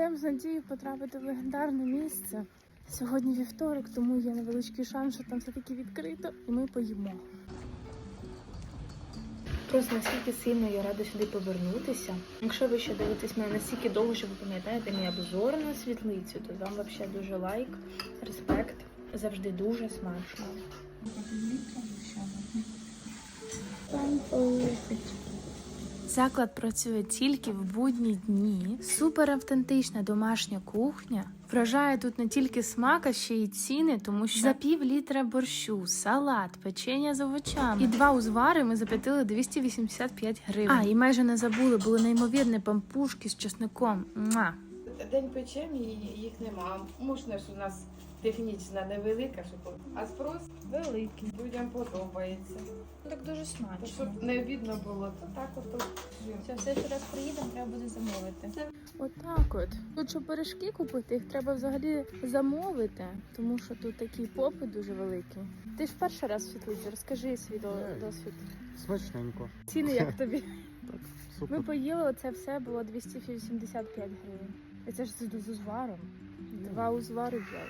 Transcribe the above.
Йдемо з надією потрапити в легендарне місце. Сьогодні вівторок, тому є невеличкий шанс, що там все-таки відкрито, і ми поїмо. Просто наскільки сильно я рада сюди повернутися. Якщо ви ще дивитесь мене настільки довго, що ви пам'ятаєте мій обзор на світлицю, то вам взагалі дуже лайк, респект. Завжди дуже смачно. Заклад працює тільки в будні дні. Супер автентична домашня кухня. Вражає тут не тільки смак, а ще й ціни, тому що за пів літра борщу, салат, печення з овочами і два узвари ми заплатили 285 гривень. А, і майже не забули, були неймовірні пампушки з чесником. Муа. День печем і їх нема. Можна ж у нас технічна невелика, щоб а спрос великий. Людям подобається. Так дуже То, смачно. щоб не видно було, то так от. Все, все, що раз приїдемо, треба буде замовити. Отак от. Тут, щоб пиріжки купити, їх треба взагалі замовити, тому що тут такий попит дуже великий. Ти ж перший раз в світлиці, розкажи свій до- досвід. Смачненько. Ціни як тобі? Так, супер. Ми поїли, оце все було 285 гривень. І це ж з, з узваром. Два узвари взяв.